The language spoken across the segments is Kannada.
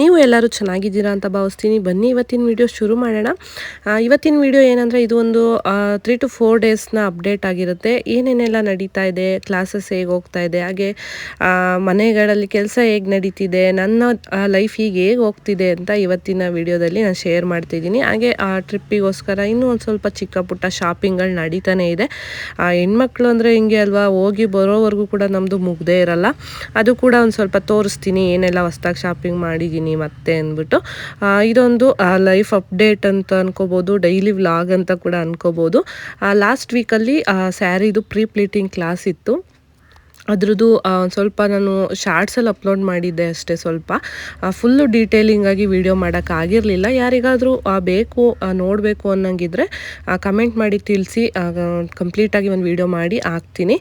ನೀವು ಎಲ್ಲರೂ ಚೆನ್ನಾಗಿದ್ದೀರಾ ಅಂತ ಭಾವಿಸ್ತೀನಿ. ಬನ್ನಿ, ಇವತ್ತಿನ ವಿಡಿಯೋ ಶುರು ಮಾಡೋಣ. ಇವತ್ತಿನ ವಿಡಿಯೋ ಏನಂದರೆ ಇದು ಒಂದು ತ್ರೀ ಟು ಫೋರ್ ಡೇಸ್ನ ಅಪ್ಡೇಟ್ ಆಗಿರುತ್ತೆ. ಏನೇನೆಲ್ಲ ನಡೀತಾ ಇದೆ ಕ್ಲಾಸಸ್ ಹೇಗೆ ಹೋಗ್ತಾ ಇದೆ, ಹಾಗೆ ಮನೆಗಳಲ್ಲಿ ಕೆಲಸ ಹೇಗೆ ನಡೀತಿದೆ, ನನ್ನ ಲೈಫ್ ಈಗ ಹೇಗೆ ಹೋಗ್ತಿದೆ ಅಂತ ಇವತ್ತಿನ ವಿಡಿಯೋದಲ್ಲಿ ನಾನು ಶೇರ್ ಮಾಡ್ತಿದ್ದೀನಿ ಹಾಗೆ, ಆ ಟ್ರಿಪ್ಪಿಗೋಸ್ಕರ ಇನ್ನೂ ಒಂದು ಸ್ವಲ್ಪ ಚಿಕ್ಕ ಪುಟ್ಟ ಶಾಪಿಂಗ್ಗಳು ನಡೀತಾನೆ ಇದೆ. ಹೆಣ್ಮಕ್ಳು ಅಂದರೆ ಹಿಂಗೆ ಅಲ್ವಾ, ಹೋಗಿ ಬರೋವರೆಗೂ ಕೂಡ ನಮ್ಮದು ಮುಗ್ದೇ ಇರಲ್ಲ. ಅದು ಕೂಡ ಒಂದು ಸ್ವಲ್ಪ ತೋರಿಸ್ತೀನಿ, ಏನೆಲ್ಲ ಹೊಸ್ದಾಗಿ ಶಾಪಿಂಗ್ ಮಾಡಿದ್ದೀನಿ ಮತ್ತೆ ಅಂದ್ಬಿಟ್ಟು ಇದೊಂದು ಲೈಫ್ ಅಪ್ಡೇಟ್ ಅಂತ ಅನ್ಕೋಬೋದು ಡೈಲಿ ವ್ಲಾಗ್ ಅಂತ ಕೂಡ ಅನ್ಕೋಬೋದು. ಲಾಸ್ಟ್ ವೀಕಲ್ಲಿ ಸ್ಯಾರಿದು ಪ್ರೀ ಪ್ಲೀಟಿಂಗ್ ಕ್ಲಾಸ್ ಇತ್ತು. ಅದ್ರದ್ದು ಸ್ವಲ್ಪ ನಾನು ಶಾರ್ಟ್ಸಲ್ಲಿ ಅಪ್ಲೋಡ್ ಮಾಡಿದ್ದೆ ಅಷ್ಟೇ ಸ್ವಲ್ಪ. ಫುಲ್ಲು ಡೀಟೇಲಿಂಗಾಗಿ ವಿಡಿಯೋ ಮಾಡೋಕ್ಕಾಗಿರಲಿಲ್ಲ ಯಾರಿಗಾದರೂ ಬೇಕು ನೋಡಬೇಕು ಅನ್ನಂಗಿದ್ರೆ ಕಮೆಂಟ್ ಮಾಡಿ ತಿಳಿಸಿ ಕಂಪ್ಲೀಟಾಗಿ ಒಂದು ವಿಡಿಯೋ ಮಾಡಿ ಹಾಕ್ತೀನಿ.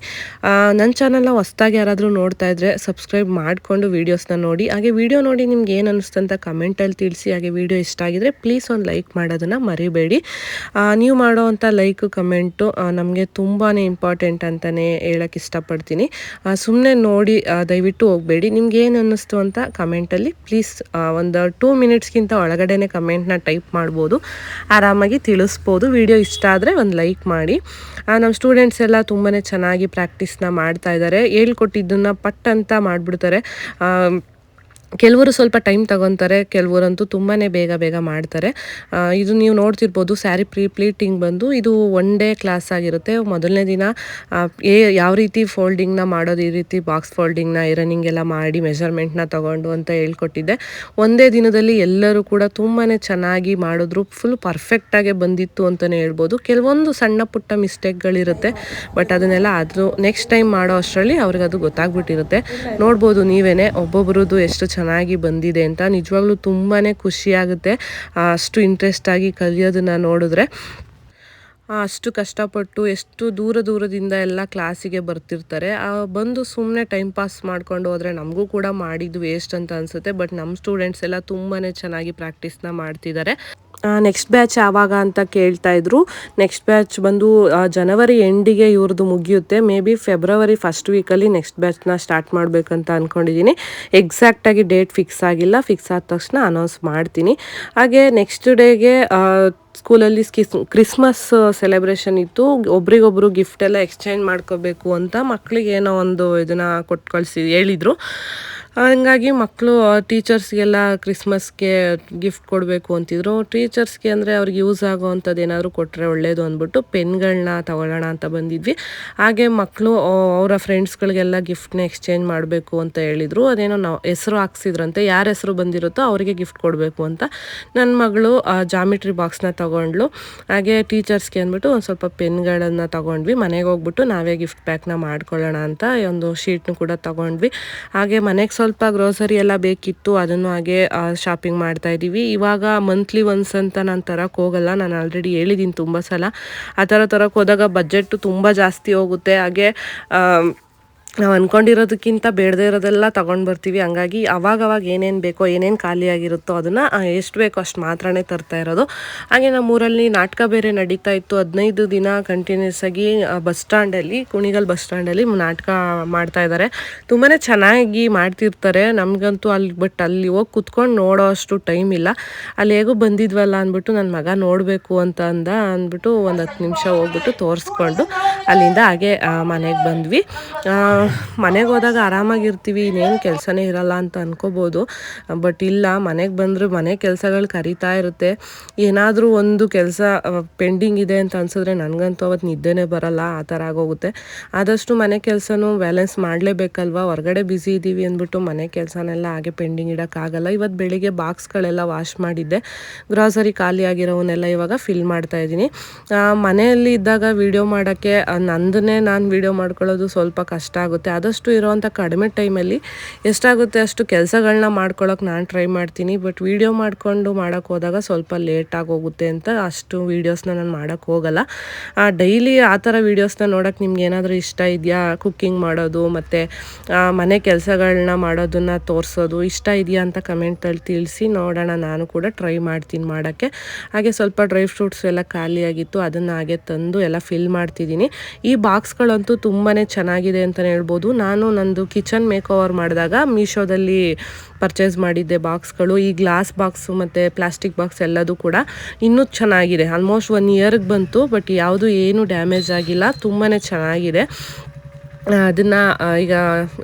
ನನ್ನ ಚಾನಲ್ನ ಹೊಸ್ದಾಗಿ ಯಾರಾದರೂ ನೋಡ್ತಾ ಇದ್ದರೆ ಸಬ್ಸ್ಕ್ರೈಬ್ ಮಾಡಿಕೊಂಡು ವೀಡಿಯೋಸ್ನ ನೋಡಿ. ಹಾಗೆ ವಿಡಿಯೋ ನೋಡಿ ನಿಮ್ಗೆ ಏನು ಅನ್ನಿಸ್ತು ಅಂತ ಕಮೆಂಟಲ್ಲಿ ತಿಳಿಸಿ. ಹಾಗೆ ವಿಡಿಯೋ ಇಷ್ಟ ಆಗಿದ್ರೆ ಪ್ಲೀಸ್ ಒಂದು ಲೈಕ್ ಮಾಡೋದನ್ನು ಮರಿಬೇಡಿ. ನೀವು ನೀವು ಮಾಡೋವಂಥ ಲೈಕು ಕಮೆಂಟು ನಮಗೆ ತುಂಬಾ ಇಂಪಾರ್ಟೆಂಟ್ ಅಂತಲೇ ಹೇಳೋಕ್ಕೆ ಇಷ್ಟಪಡ್ತೀನಿ. ಸುಮ್ಮನೆ ನೋಡಿ ದಯವಿಟ್ಟು ಹೋಗಬೇಡಿ. ನಿಮ್ಗೆ ಏನು ಅನ್ನಿಸ್ತು ಅಂತ ಕಮೆಂಟಲ್ಲಿ ಪ್ಲೀಸ್ ಒಂದು ಟೂ ಮಿನಿಟ್ಸ್ಗಿಂತ ಒಳಗಡೆನೆ ಕಮೆಂಟ್ನ ಟೈಪ್ ಮಾಡ್ಬೋದು. ಆರಾಮಾಗಿ ತಿಳಿಸ್ಬೋದು. ವಿಡಿಯೋ ಇಷ್ಟ ಆದರೆ ಒಂದು ಲೈಕ್ ಮಾಡಿ. ನಮ್ಮ ಸ್ಟೂಡೆಂಟ್ಸ್ ಎಲ್ಲ ತುಂಬಾ ಚೆನ್ನಾಗಿ ಪ್ರಾಕ್ಟೀಸ್ನ ಮಾಡ್ತಾ ಇದ್ದಾರೆ ಹೇಳ್ಕೊಟ್ಟಿದ್ದನ್ನು ಪಟ್ ಅಂತ ಮಾಡಿಬಿಡ್ತಾರೆ. ಕೆಲವರು ಸ್ವಲ್ಪ ಟೈಮ್ ತಗೊತಾರೆ, ಕೆಲವರಂತೂ ತುಂಬಾ ಬೇಗ ಬೇಗ ಮಾಡ್ತಾರೆ. ಇದು ನೀವು ನೋಡ್ತಿರ್ಬೋದು, ಸ್ಯಾರಿ ಪ್ರೀ, ಪ್ಲೀಟಿಂಗ್ ಬಂದು ಇದು ಒನ್ ಡೇ ಕ್ಲಾಸ್ ಆಗಿರುತ್ತೆ. ಮೊದಲನೇ ದಿನ ಏ ಯಾವ ರೀತಿ ಫೋಲ್ಡಿಂಗ್ನ ಮಾಡೋದು, ಈ ರೀತಿ ಬಾಕ್ಸ್ ಫೋಲ್ಡಿಂಗ್ನ ಐರನಿಂಗ್ ಎಲ್ಲ ಮಾಡಿ ಮೆಷರ್ಮೆಂಟ್ನ ತಗೊಂಡು ಅಂತ ಹೇಳ್ಕೊಟ್ಟಿದ್ದೆ. ಒಂದೇ ದಿನದಲ್ಲಿ ಎಲ್ಲರೂ ಕೂಡ ತುಂಬಾ ಚೆನ್ನಾಗಿ ಮಾಡಿದ್ರು. ಫುಲ್ ಪರ್ಫೆಕ್ಟಾಗೆ ಬಂದಿತ್ತು ಅಂತಲೇ ಹೇಳ್ಬೋದು. ಕೆಲವೊಂದು ಸಣ್ಣ ಪುಟ್ಟ ಮಿಸ್ಟೇಕ್ಗಳಿರುತ್ತೆ ಬಟ್ ಅದನ್ನೆಲ್ಲ ಅದು ನೆಕ್ಸ್ಟ್ ಟೈಮ್ ಮಾಡೋ ಅಷ್ಟರಲ್ಲಿ ಅವ್ರಿಗೆ ಅದು ಗೊತ್ತಾಗ್ಬಿಟ್ಟಿರುತ್ತೆ. ನೋಡ್ಬೋದು ನೀವೇನೆ, ಒಬ್ಬೊಬ್ರದ್ದು ಎಷ್ಟು ಚೆನ್ನಾಗಿ ಬಂದಿದೆ ಅಂತ ನಿಜವಾಗ್ಲೂ ತುಂಬಾ ಖುಷಿಯಾಗುತ್ತೆ. ಅಷ್ಟು ಇಂಟ್ರೆಸ್ಟಾಗಿ ಕಲಿಯೋದನ್ನು ನೋಡಿದ್ರೆ. ಅಷ್ಟು ಕಷ್ಟಪಟ್ಟು ಎಷ್ಟು ದೂರ ದೂರದಿಂದ ಎಲ್ಲ ಕ್ಲಾಸಿಗೆ ಬರ್ತಿರ್ತಾರೆ. ಬಂದು ಸುಮ್ಮನೆ ಟೈಮ್ ಪಾಸ್ ಮಾಡ್ಕೊಂಡು ಹೋದರೆ ನಮಗೂ ಕೂಡ ಮಾಡಿದ್ದು ವೇಸ್ಟ್ ಅಂತ ಅನಿಸುತ್ತೆ. ಬಟ್ ನಮ್ಮ ಸ್ಟೂಡೆಂಟ್ಸ್ ಎಲ್ಲ ತುಂಬಾ ಚೆನ್ನಾಗಿ ಪ್ರಾಕ್ಟೀಸ್ನ ಮಾಡ್ತಿದ್ದಾರೆ. ನೆಕ್ಸ್ಟ್ ಬ್ಯಾಚ್ ಯಾವಾಗ ಅಂತ ಕೇಳ್ತಾ ಇದ್ರು. ನೆಕ್ಸ್ಟ್ ಬ್ಯಾಚ್ ಬಂದು ಜನವರಿ ಎಂಡಿಗೆ ಇವ್ರದ್ದು ಮುಗಿಯುತ್ತೆ. ಮೇ ಬಿ ಫೆಬ್ರವರಿ ಫಸ್ಟ್ ವೀಕಲ್ಲಿ ನೆಕ್ಸ್ಟ್ ಬ್ಯಾಚ್ನ ಸ್ಟಾರ್ಟ್ ಮಾಡಬೇಕಂತ ಅಂದ್ಕೊಂಡಿದ್ದೀನಿ ಎಕ್ಸಾಕ್ಟಾಗಿ ಡೇಟ್ ಫಿಕ್ಸ್ ಆಗಿಲ್ಲ. ಫಿಕ್ಸ್ ಆದ ತಕ್ಷಣ ಅನೌನ್ಸ್ ಮಾಡ್ತೀನಿ. ಹಾಗೆ ನೆಕ್ಸ್ಟ್ ಡೇಗೆ ಸ್ಕೂಲಲ್ಲಿ ಸ್ಕಿಸ್ ಕ್ರಿಸ್ಮಸ್ ಸೆಲೆಬ್ರೇಷನ್ ಇತ್ತು. ಒಬ್ರಿಗೊಬ್ರು ಗಿಫ್ಟ್ ಎಲ್ಲ ಎಕ್ಸ್ಚೇಂಜ್ ಮಾಡ್ಕೋಬೇಕು ಅಂತ ಮಕ್ಕಳಿಗೆ ಏನೋ ಒಂದು ಇದನ್ನ ಕೊಟ್ಟು ಕಳಿಸಿ ಹೇಳಿದರು. ಹಂಗಾಗಿ ಮಕ್ಕಳು ಟೀಚರ್ಸ್ಗೆಲ್ಲ ಕ್ರಿಸ್ಮಸ್ಗೆ ಗಿಫ್ಟ್ ಕೊಡಬೇಕು ಅಂತಿದ್ರು. ಟೀಚರ್ಸ್ಗೆ ಅಂದರೆ ಅವ್ರಿಗೆ ಯೂಸ್ ಆಗೋವಂಥದ್ದು ಏನಾದರೂ ಕೊಟ್ಟರೆ ಒಳ್ಳೇದು ಅಂದ್ಬಿಟ್ಟು ಪೆನ್ಗಳನ್ನ ತಗೊಳ್ಳೋಣ ಅಂತ ಬಂದಿದ್ವಿ. ಹಾಗೆ ಮಕ್ಕಳು ಅವರ ಫ್ರೆಂಡ್ಸ್ಗಳಿಗೆಲ್ಲ ಗಿಫ್ಟ್ನ ಎಕ್ಸ್ಚೇಂಜ್ ಮಾಡಬೇಕು ಅಂತ ಹೇಳಿದರು. ಅದೇನೋ ನಾವು ಹೆಸರು ಹಾಕ್ಸಿದ್ರಂತೆ. ಯಾರ ಹೆಸರು ಬಂದಿರುತ್ತೋ ಅವರಿಗೆ ಗಿಫ್ಟ್ ಕೊಡಬೇಕು ಅಂತ ನನ್ನ ಮಗಳು ಜಾಮಿಟ್ರಿ ಬಾಕ್ಸ್ನ ತಗೊಂಡ್ಳು. ಹಾಗೆ ಟೀಚರ್ಸ್ಗೆ ಅಂದ್ಬಿಟ್ಟು ಒಂದು ಸ್ವಲ್ಪ ಪೆನ್ಗಳನ್ನು ತಗೊಂಡ್ವಿ. ಮನೆಗೆ ಹೋಗ್ಬಿಟ್ಟು ನಾವೇ ಗಿಫ್ಟ್ ಪ್ಯಾಕ್ನ ಮಾಡ್ಕೊಳ್ಳೋಣ ಅಂತ ಒಂದು ಶೀಟ್ನು ಕೂಡ ತಗೊಂಡ್ವಿ. ಹಾಗೆ ಮನೆಗೆ ಸ್ವಲ್ಪ ಗ್ರೋಸರಿ ಎಲ್ಲ ಬೇಕಿತ್ತು, ಅದನ್ನು ಹಾಗೆ ಶಾಪಿಂಗ್ ಮಾಡ್ತಾ ಇದ್ದೀವಿ. ಇವಾಗ ಮಂತ್ಲಿ ಒನ್ಸ್ ಅಂತ ನಾನು ತರಕ್ಕೆ ಹೋಗಲ್ಲ, ನಾನು ಆಲ್ರೆಡಿ ಹೇಳಿದ್ದೀನಿ ತುಂಬ ಸಲ. ಆ ಥರ ತರಕ್ಕೆ ಹೋದಾಗ ಬಜೆಟ್ಟು ತುಂಬ ಜಾಸ್ತಿ ಹೋಗುತ್ತೆ. ಹಾಗೆ ನಾವು ಅಂದ್ಕೊಂಡಿರೋದಕ್ಕಿಂತ ಬೇಡದೇ ಇರೋದೆಲ್ಲ ತೊಗೊಂಡು ಬರ್ತೀವಿ. ಹಂಗಾಗಿ ಅವಾಗ ಅವಾಗ ಏನೇನು ಬೇಕೋ, ಏನೇನು ಖಾಲಿಯಾಗಿರುತ್ತೋ ಅದನ್ನು ಎಷ್ಟು ಬೇಕೋ ಅಷ್ಟು ಮಾತ್ರನೇ ತರ್ತಾ ಇರೋದು. ಹಾಗೆ ನಮ್ಮೂರಲ್ಲಿ ನಾಟಕ ಬೇರೆ ನಡೀತಾ ಇತ್ತು. ಹದಿನೈದು ದಿನ ಕಂಟಿನ್ಯೂಸ್ ಆಗಿ ಬಸ್ ಸ್ಟ್ಯಾಂಡಲ್ಲಿ ಕುಣಿಗಲ್ ಬಸ್ ಸ್ಟ್ಯಾಂಡಲ್ಲಿ ನಾಟಕ ಮಾಡ್ತಾ ಇದ್ದಾರೆ ತುಂಬಾ ಚೆನ್ನಾಗಿ ಮಾಡ್ತಿರ್ತಾರೆ ನಮಗಂತೂ ಅಲ್ಲಿ ಬಟ್ ಅಲ್ಲಿ ಹೋಗಿ ಕುತ್ಕೊಂಡು ನೋಡೋ ಅಷ್ಟು ಟೈಮ್ ಇಲ್ಲ. ಅಲ್ಲಿ ಹೇಗೂ ಬಂದಿದ್ವಲ್ಲ ಅಂದ್ಬಿಟ್ಟು ನನ್ನ ಮಗ ನೋಡಬೇಕು ಅಂತ ಅಂದ ಅಂದ್ಬಿಟ್ಟು ಒಂದು ಹತ್ತು ನಿಮಿಷ ಹೋಗ್ಬಿಟ್ಟು ತೋರಿಸ್ಕೊಂಡು ಅಲ್ಲಿಂದ ಹಾಗೆ ಮನೆಗೆ ಬಂದ್ವಿ. ಮನೆಗೆ ಹೋದಾಗ ಆರಾಮಾಗಿರ್ತೀವಿ, ಇನ್ನೇನು ಕೆಲಸನೇ ಇರಲ್ಲ ಅಂತ ಅನ್ಕೋಬೋದು. ಬಟ್ ಇಲ್ಲ, ಮನೆಗೆ ಬಂದರೆ ಮನೆ ಕೆಲಸಗಳು ಕರಿತಾ ಇರುತ್ತೆ. ಏನಾದರೂ ಒಂದು ಕೆಲಸ ಪೆಂಡಿಂಗ್ ಇದೆ ಅಂತ ಅನ್ಸಿದ್ರೆ ನನಗಂತೂ ಅವತ್ತು ನಿದ್ದೆನೇ ಬರಲ್ಲ, ಆ ಥರ ಆಗೋಗುತ್ತೆ. ಆದಷ್ಟು ಮನೆ ಕೆಲಸನೂ ಬ್ಯಾಲೆನ್ಸ್ ಮಾಡಲೇಬೇಕಲ್ವಾ? ಹೊರಗಡೆ ಬ್ಯುಸಿ ಇದ್ದೀವಿ ಅಂದ್ಬಿಟ್ಟು ಮನೆ ಕೆಲಸನೆಲ್ಲ ಹಾಗೆ ಪೆಂಡಿಂಗ್ ಇಡೋಕ್ಕಾಗಲ್ಲ. ಇವತ್ತು ಬೆಳಿಗ್ಗೆ ಬಾಕ್ಸ್ಗಳೆಲ್ಲ ವಾಶ್ ಮಾಡಿದ್ದೆ. ಗ್ರಾಸರಿ ಖಾಲಿ ಆಗಿರೋವನ್ನೆಲ್ಲ ಇವಾಗ ಫಿಲ್ ಮಾಡ್ತಾ ಇದ್ದೀನಿ. ಮನೆಯಲ್ಲಿ ಇದ್ದಾಗ ವಿಡಿಯೋ ಮಾಡೋಕ್ಕೆ, ನಂದನ್ನೇ ನಾನು ವಿಡಿಯೋ ಮಾಡ್ಕೊಳ್ಳೋದು ಸ್ವಲ್ಪ ಕಷ್ಟ ಆಗುತ್ತೆ ಆದಷ್ಟು ಇರೋವಂಥ ಕಡಿಮೆ ಟೈಮಲ್ಲಿ ಎಷ್ಟಾಗುತ್ತೆ ಅಷ್ಟು ಕೆಲಸಗಳನ್ನ ಮಾಡ್ಕೊಳ್ಳೋಕೆ ನಾನು ಟ್ರೈ ಮಾಡ್ತೀನಿ. ಬಟ್ ವೀಡಿಯೋ ಮಾಡಿಕೊಂಡು ಮಾಡೋಕ್ಕೆ ಹೋದಾಗ ಸ್ವಲ್ಪ ಲೇಟ್ ಹೋಗುತ್ತೆ ಅಂತ ಅಷ್ಟು ವೀಡಿಯೋಸ್ನ ನಾನು ಮಾಡೋಕ್ಕೆ ಹೋಗಲ್ಲ. ಡೈಲಿ ಆ ಥರ ವೀಡಿಯೋಸ್ನ ನೋಡೋಕೆ ನಿಮ್ಗೆ ಏನಾದರೂ ಇಷ್ಟ ಇದೆಯಾ? ಕುಕ್ಕಿಂಗ್ ಮಾಡೋದು ಮತ್ತು ಮನೆ ಕೆಲಸಗಳನ್ನ ಮಾಡೋದನ್ನು ತೋರಿಸೋದು ಇಷ್ಟ ಇದೆಯಾ ಅಂತ ಕಮೆಂಟಲ್ಲಿ ತಿಳಿಸಿ ನೋಡೋಣ. ನಾನು ಕೂಡ ಟ್ರೈ ಮಾಡ್ತೀನಿ ಮಾಡೋಕ್ಕೆ. ಹಾಗೆ ಸ್ವಲ್ಪ ಡ್ರೈ ಫ್ರೂಟ್ಸ್ ಎಲ್ಲ ಖಾಲಿಯಾಗಿತ್ತು. ಅದನ್ನು ಹಾಗೆ ತಂದು ಎಲ್ಲ ಫಿಲ್ ಮಾಡ್ತಿದ್ದೀನಿ. ಈ ಬಾಕ್ಸ್ಗಳಂತೂ ತುಂಬಾ ಚೆನ್ನಾಗಿದೆ ಅಂತಲೇ ಹೇಳ್ಬೋದು. ನಾನು ನಂದು ಕಿಚನ್ ಮೇಕ್ ಓವರ್ ಮಾಡಿದಾಗ ಮೀಶೋದಲ್ಲಿ ಪರ್ಚೇಸ್ ಮಾಡಿದ್ದೆ ಬಾಕ್ಸ್ಗಳು. ಈ ಗ್ಲಾಸ್ ಬಾಕ್ಸು ಮತ್ತು ಪ್ಲಾಸ್ಟಿಕ್ ಬಾಕ್ಸ್ ಎಲ್ಲದೂ ಕೂಡ ಇನ್ನೂ ಚೆನ್ನಾಗಿದೆ. ಆಲ್ಮೋಸ್ಟ್ ಒನ್ ಇಯರ್ಗೆ ಬಂತು, ಬಟ್ ಯಾವುದು ಏನು ಡ್ಯಾಮೇಜ್ ಆಗಿಲ್ಲ. ತುಂಬಾ ಚೆನ್ನಾಗಿದೆ. ಅದನ್ನು ಈಗ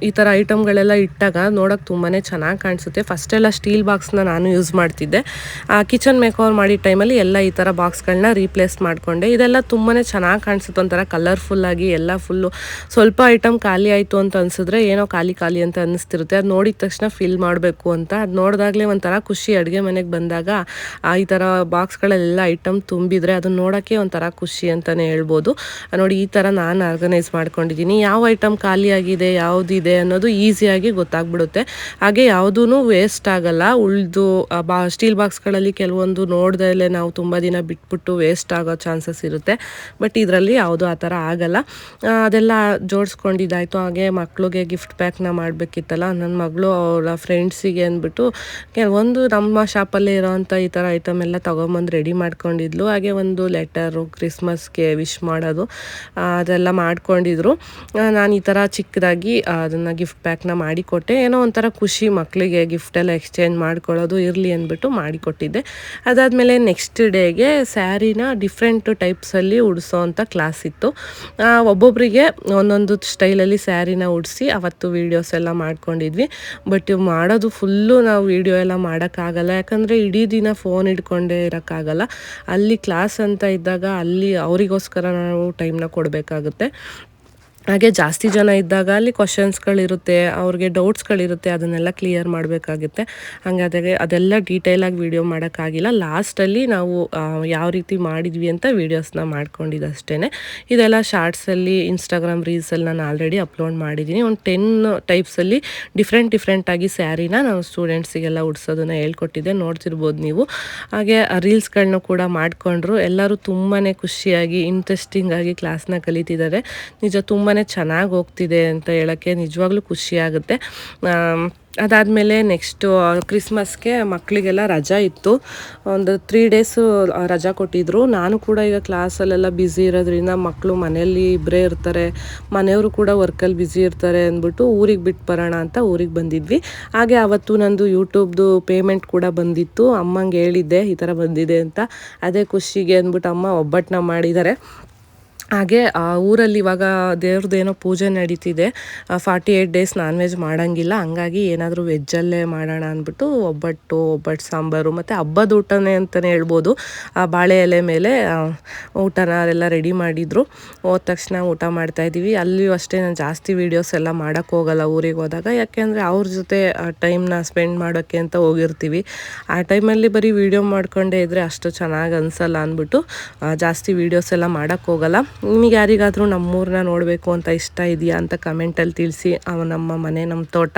ಈ ಥರ ಐಟಮ್ಗಳೆಲ್ಲ ಇಟ್ಟಾಗ ನೋಡೋಕೆ ತುಂಬಾ ಚೆನ್ನಾಗಿ ಕಾಣಿಸುತ್ತೆ. ಫಸ್ಟೆಲ್ಲ ಸ್ಟೀಲ್ ಬಾಕ್ಸ್ನ ನಾನು ಯೂಸ್ ಮಾಡ್ತಿದ್ದೆ. ಕಿಚನ್ ಮೇಕ್ ಓವರ್ ಮಾಡಿದ ಟೈಮಲ್ಲಿ ಎಲ್ಲ ಈ ಥರ ಬಾಕ್ಸ್ಗಳನ್ನ ರೀಪ್ಲೇಸ್ ಮಾಡಿಕೊಂಡೆ. ಇದೆಲ್ಲ ತುಂಬಾ ಚೆನ್ನಾಗಿ ಕಾಣಿಸುತ್ತೆ. ಒಂಥರ ಕಲರ್ಫುಲ್ಲಾಗಿ ಎಲ್ಲ ಫುಲ್ಲು ಸ್ವಲ್ಪ ಐಟಮ್ ಖಾಲಿ ಆಯಿತು ಅಂತ ಅನಿಸಿದ್ರೆ ಏನೋ ಖಾಲಿ ಖಾಲಿ ಅಂತ ಅನ್ನಿಸ್ತಿರುತ್ತೆ ಅದು ನೋಡಿದ ತಕ್ಷಣ ಫಿಲ್ ಮಾಡಬೇಕು ಅಂತ. ಅದು ನೋಡಿದಾಗಲೇ ಒಂಥರ ಖುಷಿ ಅಡುಗೆ ಮನೆಗೆ ಬಂದಾಗ ಈ ಥರ ಬಾಕ್ಸ್ಗಳೆಲ್ಲ ಐಟಮ್ ತುಂಬಿದರೆ ಅದನ್ನ ನೋಡೋಕ್ಕೆ ಒಂಥರ ಖುಷಿ ಅಂತಲೇ ಹೇಳ್ಬೋದು. ನೋಡಿ ಈ ಥರ ನಾನು ಆರ್ಗನೈಸ್ ಮಾಡ್ಕೊಂಡಿದ್ದೀನಿ. ಯಾವ ಐಟಮ್ ಖಾಲಿಯಾಗಿದೆ, ಯಾವುದಿದೆ ಅನ್ನೋದು ಈಸಿಯಾಗಿ ಗೊತ್ತಾಗ್ಬಿಡುತ್ತೆ. ಹಾಗೆ ಯಾವುದೂ ವೇಸ್ಟ್ ಆಗಲ್ಲ. ಉಳಿದು ಬಾ ಸ್ಟೀಲ್ ಬಾಕ್ಸ್ಗಳಲ್ಲಿ ಕೆಲವೊಂದು ನೋಡ್ದಲೇ ನಾವು ತುಂಬ ದಿನ ಬಿಟ್ಬಿಟ್ಟು ವೇಸ್ಟ್ ಆಗೋ ಚಾನ್ಸಸ್ ಇರುತ್ತೆ. ಬಟ್ ಇದರಲ್ಲಿ ಯಾವುದು ಆ ಥರ ಆಗಲ್ಲ. ಅದೆಲ್ಲ ಜೋಡಿಸ್ಕೊಂಡಿದ್ದಾಯಿತು. ಹಾಗೆ ಮಕ್ಳಿಗೆ ಗಿಫ್ಟ್ ಪ್ಯಾಕ್ನ ಮಾಡಬೇಕಿತ್ತಲ್ಲ ನನ್ನ ಮಗಳು ಅವಳ ಫ್ರೆಂಡ್ಸಿಗೆ ಅಂದ್ಬಿಟ್ಟು ಕೆಲವೊಂದು ನಮ್ಮ ಶಾಪಲ್ಲೇ ಇರೋವಂಥ ಈ ಥರ ಐಟಮ್ ಎಲ್ಲ ತೊಗೊಂಬಂದು ರೆಡಿ ಮಾಡ್ಕೊಂಡಿದ್ಲು. ಹಾಗೆ ಒಂದು ಲೆಟರು ಕ್ರಿಸ್ಮಸ್ಗೆ ವಿಶ್ ಮಾಡೋದು ಅದೆಲ್ಲ ಮಾಡ್ಕೊಂಡಿದ್ರು. ನಾನು ಈ ಥರ ಚಿಕ್ಕದಾಗಿ ಅದನ್ನು ಗಿಫ್ಟ್ ಪ್ಯಾಕ್ನ ಮಾಡಿಕೊಟ್ಟೆ. ಏನೋ ಒಂಥರ ಖುಷಿ ಮಕ್ಕಳಿಗೆ ಗಿಫ್ಟ್ ಎಲ್ಲ ಎಕ್ಸ್ಚೇಂಜ್ ಮಾಡ್ಕೊಳ್ಳೋದು ಇರಲಿ ಅಂದ್ಬಿಟ್ಟು ಮಾಡಿಕೊಟ್ಟಿದ್ದೆ. ಅದಾದಮೇಲೆ ನೆಕ್ಸ್ಟ್ ಡೇಗೆ ಸ್ಯಾರಿನ ಡಿಫ್ರೆಂಟ್ ಟೈಪ್ಸಲ್ಲಿ ಉಡಿಸೋ ಅಂಥ ಕ್ಲಾಸ್ ಇತ್ತು. ಒಬ್ಬೊಬ್ಬರಿಗೆ ಒಂದೊಂದು ಸ್ಟೈಲಲ್ಲಿ ಸ್ಯಾರಿನ ಉಡಿಸಿ ಅವತ್ತು ವೀಡಿಯೋಸ್ ಎಲ್ಲ ಮಾಡ್ಕೊಂಡಿದ್ವಿ. ಬಟ್ ಮಾಡೋದು ಫುಲ್ಲು ನಾವು ವೀಡಿಯೋ ಎಲ್ಲ ಮಾಡೋಕ್ಕಾಗಲ್ಲ. ಯಾಕಂದರೆ ಇಡೀ ದಿನ ಫೋನ್ ಹಿಡ್ಕೊಂಡೇ ಇರೋಕ್ಕಾಗಲ್ಲ. ಅಲ್ಲಿ ಕ್ಲಾಸ್ ಅಂತ ಇದ್ದಾಗ ಅಲ್ಲಿ ಅವರಿಗೋಸ್ಕರ ನಾವು ಟೈಮ್ನ ಕೊಡಬೇಕಾಗುತ್ತೆ. ಹಾಗೆ ಜಾಸ್ತಿ ಜನ ಇದ್ದಾಗ ಅಲ್ಲಿ ಕ್ವಶನ್ಸ್ಗಳಿರುತ್ತೆ ಅವ್ರಿಗೆ ಡೌಟ್ಸ್ಗಳಿರುತ್ತೆ ಅದನ್ನೆಲ್ಲ ಕ್ಲಿಯರ್ ಮಾಡಬೇಕಾಗುತ್ತೆ. ಹಾಗಾದರೆ ಅದೆಲ್ಲ ಡೀಟೇಲಾಗಿ ವೀಡಿಯೋ ಮಾಡೋಕ್ಕಾಗಿಲ್ಲ. ಲಾಸ್ಟಲ್ಲಿ ನಾವು ಯಾವ ರೀತಿ ಮಾಡಿದ್ವಿ ಅಂತ ವೀಡಿಯೋಸ್ನ ಮಾಡ್ಕೊಂಡಿದ್ದು ಅಷ್ಟೇ ಇದೆಲ್ಲ ಶಾರ್ಟ್ಸಲ್ಲಿ ಇನ್ಸ್ಟಾಗ್ರಾಮ್ ರೀಲ್ಸಲ್ಲಿ ನಾನು ಆಲ್ರೆಡಿ ಅಪ್ಲೋಡ್ ಮಾಡಿದ್ದೀನಿ. ಒಂದು ಟೆನ್ ಟೈಪ್ಸಲ್ಲಿ ಡಿಫ್ರೆಂಟ್ ಡಿಫ್ರೆಂಟಾಗಿ ಸ್ಯಾರಿನ ನಾವು ಸ್ಟೂಡೆಂಟ್ಸಿಗೆಲ್ಲ ಉಡ್ಸೋದನ್ನು ಹೇಳ್ಕೊಟ್ಟಿದ್ದೆ. ನೋಡ್ತಿರ್ಬೋದು ನೀವು. ಹಾಗೆ ರೀಲ್ಸ್ಗಳನ್ನೂ ಕೂಡ ಮಾಡಿಕೊಂಡ್ರು. ಎಲ್ಲರೂ ತುಂಬಾ ಖುಷಿಯಾಗಿ ಇಂಟ್ರೆಸ್ಟಿಂಗಾಗಿ ಕ್ಲಾಸ್ನ ಕಲಿತಿದ್ದಾರೆ. ನಿಜ ತುಂಬಾ ಚೆನ್ನಾಗಿ ಹೋಗ್ತಿದೆ ಅಂತ ಹೇಳೋಕ್ಕೆ ನಿಜವಾಗ್ಲೂ ಖುಷಿ ಆಗುತ್ತೆ. ಅದಾದಮೇಲೆ ನೆಕ್ಸ್ಟು ಕ್ರಿಸ್ಮಸ್ಗೆ ಮಕ್ಕಳಿಗೆಲ್ಲ ರಜಾ ಇತ್ತು. ಒಂದು ತ್ರೀ ಡೇಸು ರಜಾ ಕೊಟ್ಟಿದ್ದರು ನಾನು ಕೂಡ ಈಗ ಕ್ಲಾಸಲ್ಲೆಲ್ಲ ಬ್ಯುಸಿ ಇರೋದ್ರಿಂದ ಮಕ್ಕಳು ಮನೆಯಲ್ಲಿ ಇಬ್ಬರೇ ಇರ್ತಾರೆ. ಮನೆಯವರು ಕೂಡ ವರ್ಕಲ್ಲಿ ಬ್ಯುಸಿ ಇರ್ತಾರೆ ಅಂದ್ಬಿಟ್ಟು ಊರಿಗೆ ಬಿಟ್ಟು ಬರೋಣ ಅಂತ ಊರಿಗೆ ಬಂದಿದ್ವಿ. ಹಾಗೆ ಅವತ್ತು ನಂದು ಯೂಟ್ಯೂಬ್ದು ಪೇಮೆಂಟ್ ಕೂಡ ಬಂದಿತ್ತು. ಅಮ್ಮಂಗೆ ಹೇಳಿದ್ದೆ, ಈ ಥರ ಬಂದಿದೆ ಅಂತ. ಅದೇ ಖುಷಿಗೆ ಅಂದ್ಬಿಟ್ಟು ಅಮ್ಮ ಒಬ್ಬಟ್ಟನ್ನ ಮಾಡಿದ್ದಾರೆ. ಹಾಗೆ, ಆ, ಊರಲ್ಲಿ ಇವಾಗ ದೇವ್ರದ್ದೇನೋ ಪೂಜೆ ನಡೀತಿದೆ. Forty eight days non veg ಮಾಡೋಂಗಿಲ್ಲ. ಹಂಗಾಗಿ ಏನಾದರೂ ವೆಜ್ಜಲ್ಲೇ ಮಾಡೋಣ ಅಂದ್ಬಿಟ್ಟು ಒಬ್ಬಟ್ಟು ಒಬ್ಬಟ್ಟು ಸಾಂಬಾರು ಮತ್ತು ಹಬ್ಬದ ಊಟನೇ ಅಂತಲೇ ಹೇಳ್ಬೋದು. ಆ, ಬಾಳೆ ಎಲೆ ಮೇಲೆ ಊಟನ ಅದೆಲ್ಲ ರೆಡಿ ಮಾಡಿದರು. ಹೋದ ತಕ್ಷಣ ಊಟ ಮಾಡ್ತಾಯಿದ್ದೀವಿ ಅಲ್ಲಿಯೂ ಅಷ್ಟೇ ನಾನು ಜಾಸ್ತಿ ವೀಡಿಯೋಸ್ ಎಲ್ಲ ಮಾಡೋಕ್ಕೆ ಹೋಗಲ್ಲ ಊರಿಗೆ ಹೋದಾಗ. ಯಾಕೆಂದರೆ ಅವ್ರ ಜೊತೆ ಟೈಮ್ನ ಸ್ಪೆಂಡ್ ಮಾಡೋಕ್ಕೆ ಅಂತ ಹೋಗಿರ್ತೀವಿ. ಆ ಟೈಮಲ್ಲಿ ಬರೀ ವೀಡಿಯೋ ಮಾಡ್ಕೊಂಡೇ ಇದ್ದರೆ ಅಷ್ಟು ಚೆನ್ನಾಗಿ ಅನಿಸಲ್ಲ ಅಂದ್ಬಿಟ್ಟು ಜಾಸ್ತಿ ವೀಡಿಯೋಸ್ ಎಲ್ಲ ಮಾಡೋಕ್ಕೆ ಹೋಗಲ್ಲ. ನಿಮಗೆ ಯಾರಿಗಾದರೂ ನಮ್ಮೂರನ್ನ ನೋಡಬೇಕು ಅಂತ ಇಷ್ಟ ಇದೆಯಾ ಅಂತ ಕಮೆಂಟಲ್ಲಿ ತಿಳಿಸಿ. ಅವ ನಮ್ಮ ಮನೆ, ನಮ್ಮ ತೋಟ